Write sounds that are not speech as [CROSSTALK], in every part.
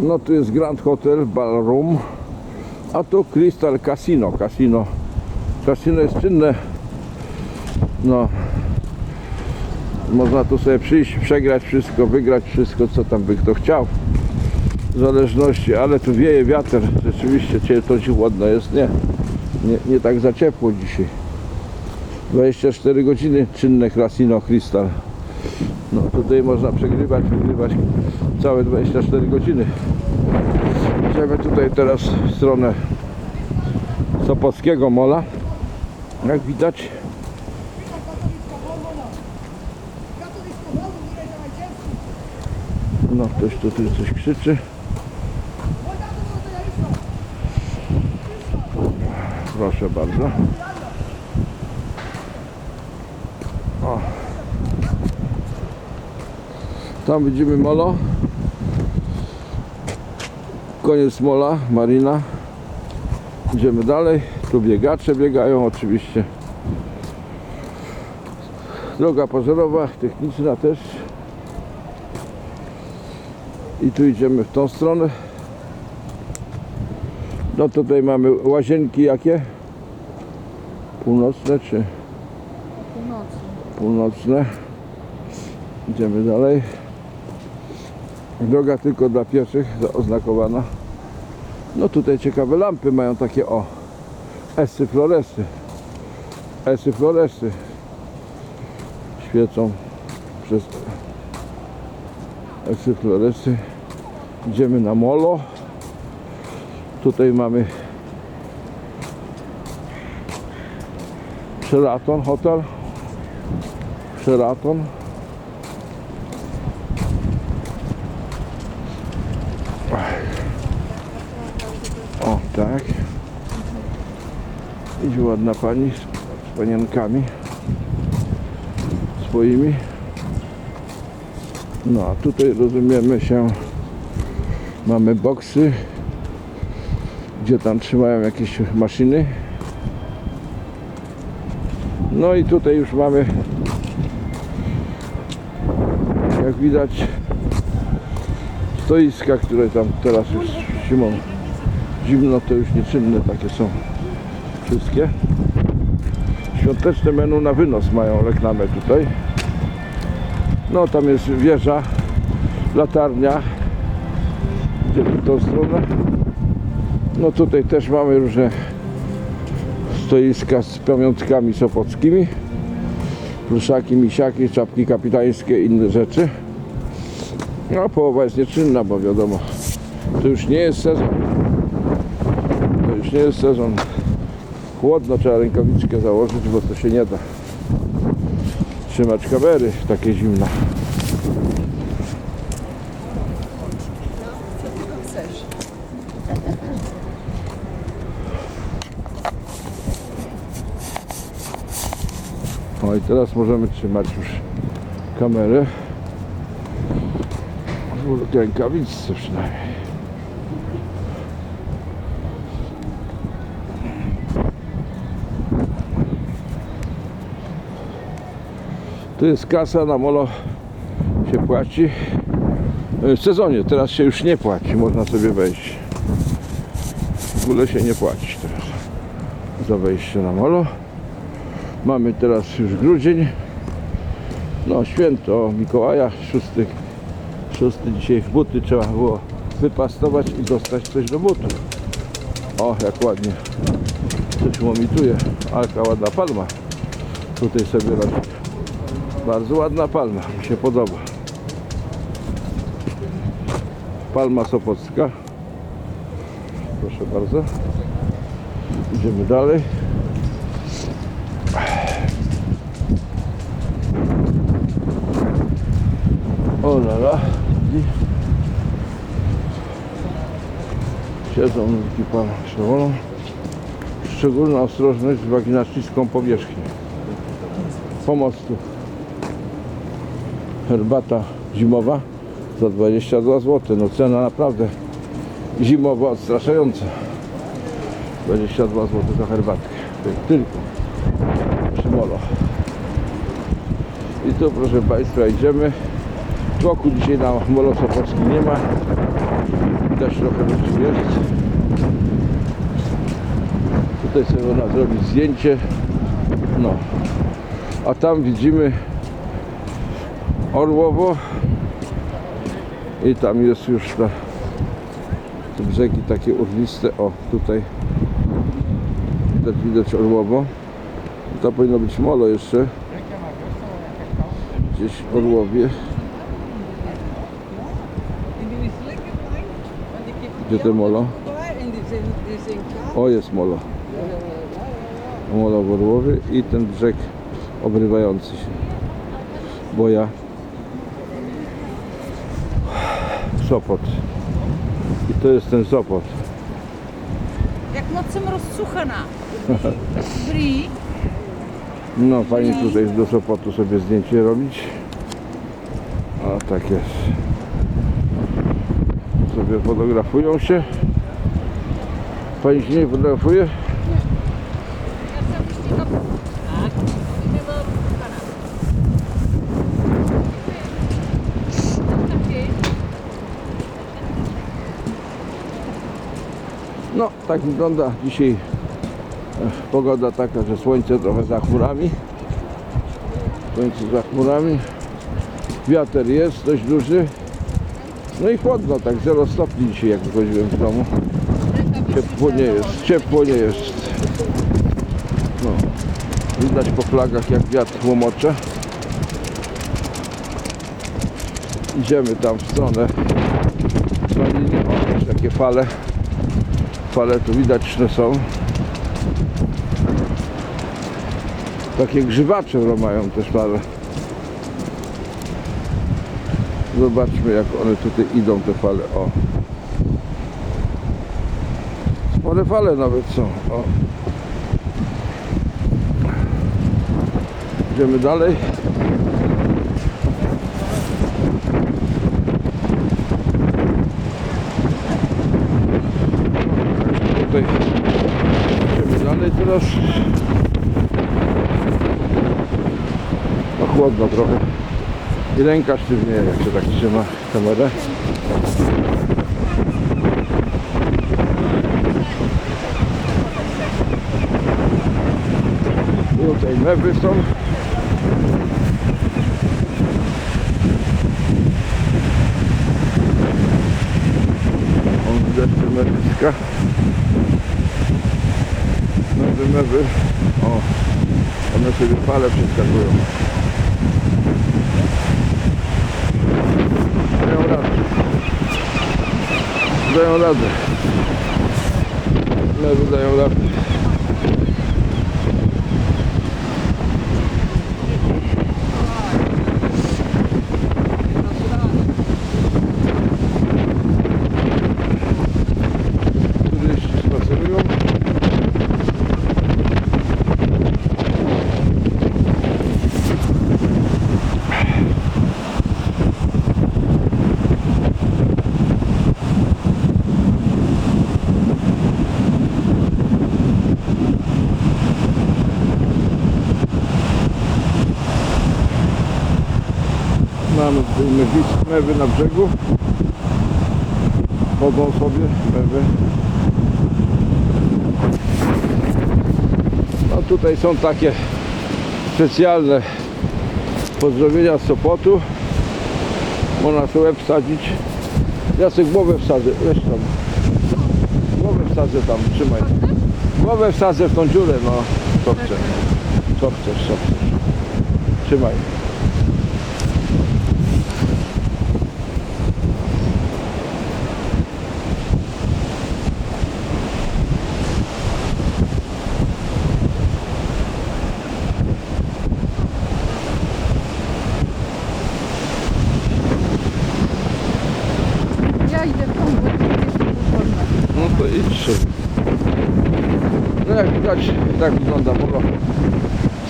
No tu jest Grand Hotel Ballroom, a tu Crystal Casino. Casino, Casino jest czynne. No, można tu sobie przyjść, przegrać wszystko, wygrać wszystko, co tam by kto chciał. W zależności, ale tu wieje wiatr, rzeczywiście cię to ci chłodno jest, nie, nie, nie tak za ciepło dzisiaj. 24 godziny czynne Casino Crystal. No tutaj można przegrywać, wygrywać całe 24 godziny. Idziemy tutaj teraz w stronę Sopockiego Mola. Jak widać No ktoś tutaj coś krzyczy. Proszę bardzo. O. Tam widzimy molo. Koniec mola, marina. Idziemy dalej. Tu biegacze biegają oczywiście. Droga pożarowa, techniczna też. I tu idziemy w tą stronę. No tutaj mamy łazienki jakie? Północne czy Północy. północne? Idziemy dalej. Droga tylko dla pieszych oznakowana. No tutaj ciekawe lampy mają takie o. Esy floresy. Esy floresy. Świecą przez esy floresy. Idziemy na molo. Tutaj mamy Sheraton Hotel. Sheraton. O, tak. Idzie ładna pani z, panienkami swoimi. No, a tutaj rozumiemy się, mamy boksy, gdzie tam trzymają jakieś maszyny. No i tutaj już mamy, jak widać, stoiska, które tam teraz już zimą, zimno to już nieczynne takie są wszystkie. Świąteczne menu na wynos mają reklamę tutaj. No tam jest wieża, latarnia. Idziemy w tą stronę. No tutaj też mamy różne stoiska z pamiątkami sopockimi. Pluszaki, misiaki, czapki kapitańskie inne rzeczy. No połowa jest nieczynna, bo wiadomo, to już nie jest sezon. Już nie jest sezon. Chłodno, trzeba rękawiczkę założyć, bo to się nie da trzymać kamery takie zimno. No i teraz możemy trzymać już kamerę. W rękawiczce przynajmniej. Tu jest kasa na molo się płaci. W sezonie teraz się już nie płaci, można sobie wejść. W ogóle się nie płaci teraz za wejście na molo. Mamy teraz już grudzień. No święto Mikołaja, szósty, szósty dzisiaj w buty trzeba było wypastować i dostać coś do butów. O, jak ładnie coś łomituje. Alka ładna palma. Tutaj sobie robi. Bardzo ładna palma, mi się podoba. Palma Sopocka. Proszę bardzo. Idziemy dalej. O la la. Siedzą wielki pan Szewolą. Szczególna ostrożność z uwagi na śliską powierzchnię. Pomostu. Herbata zimowa za 22 zł. No cena naprawdę zimowa odstraszająca. 22 zł za herbatkę. Tylko. Przy molo. I tu proszę Państwa idziemy. Tłoku dzisiaj na Molo Sopocki nie ma. Widać trochę ludzi jest. Tutaj sobie można zrobić zdjęcie. No. A tam widzimy Orłowo. I tam jest już te brzegi takie urwiste. O, tutaj widać, widać Orłowo. To powinno być molo jeszcze. Gdzieś w Orłowie. Gdzie to molo? O, jest molo. Molo w Orłowie i ten brzeg obrywający się. Boja. Sopot. I to jest ten Sopot. Jak noc jsem rozsuchaná. Dobrý. [LAUGHS] No fajnie tutaj do Sopotu sobie zdjęcie robić. A tak jest. Sobie fotografują się. Pani się nie fotografuje? No, tak wygląda dzisiaj e, pogoda taka, że słońce trochę za chmurami. Słońce za chmurami. Wiatr jest dość duży. No i chłodno, tak 0 stopni dzisiaj jak wychodziłem z domu. Ciepło nie jest, ciepło nie jest. No. Widać po flagach jak wiatr łomocze. Idziemy tam w stronę Soliny. O, już takie fale. Fale tu widać, że są. Takie grzywacze mają też fale. Zobaczmy jak one tutaj idą te fale. O. Spore fale nawet są. O. Idziemy dalej. Tutaj idziemy dalej teraz. No chłodno trochę. I ręka sztywnieje jak się tak trzyma kamerę. Tutaj mewy są. O, widać te mewiska. Mewy, mewy. O, one sobie fale przeskakują. Dają radę. Dają radę. Mewy dają radę. Turyści spacerują. Mamy tutaj mewi- mewy na brzegu. Chodzą sobie mewy. No tutaj są takie specjalne pozdrowienia z Sopotu. Można sobie łeb wsadzić. Ja sobie głowę wsadzę, wiesz tam. Głowę wsadzę tam, trzymaj. Głowę wsadzę w tą dziurę, no. Co chcesz. Co chcesz, co chcesz. Trzymaj. To dopadne. No to idź. No jak widać, tak wygląda polo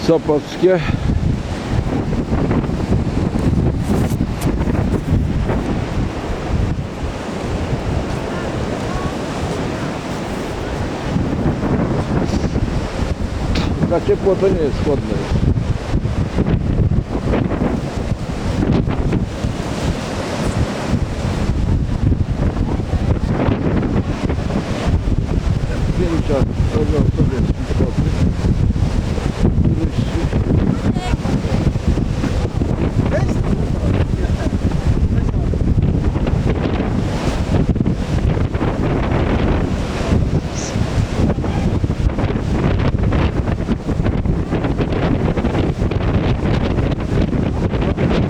Sopockie. Za ciepło to nie jest chłodne. Foty. Turyści.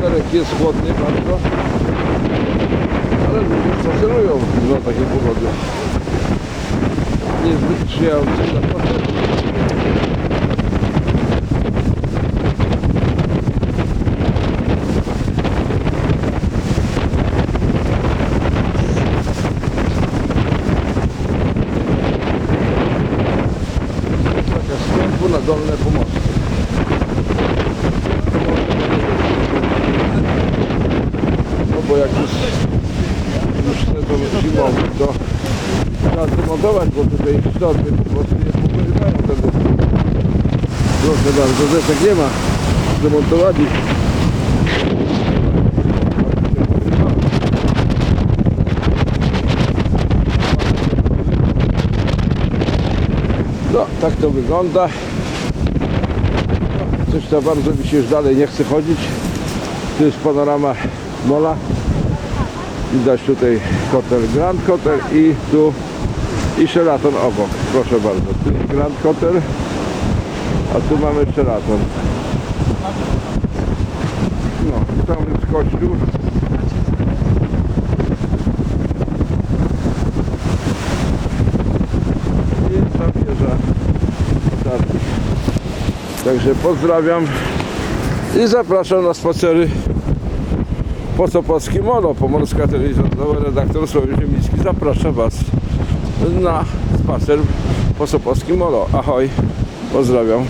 Terek jest chłodny bardzo, ale ludzie spacerują za takiej pogody. Dla spaceru. Taka wstępu na dolne pomosty. No bo jak już, już sezon zimowy, to trzeba demontować, bo tutaj sztormy po prostu nie pokrywają tego. Proszę bardzo, desek nie ma. Demontowali. No, tak to wygląda. Coś tam bardzo mi się już dalej nie chce chodzić. Tu jest panorama mola. Widać tutaj hotel Grand Hotel i tu i Sheraton obok. Proszę bardzo. Tu jest Grand Hotel, a tu mamy Sheraton. No, tam jest kościół. Jest tam wieża. Także pozdrawiam i zapraszam na spacery po Sopocki Molo, Pomorska Telewizja redaktor Sławomir Ziemiński zaprasza Was na spacer po Sopockim Molo. Ahoj, pozdrawiam.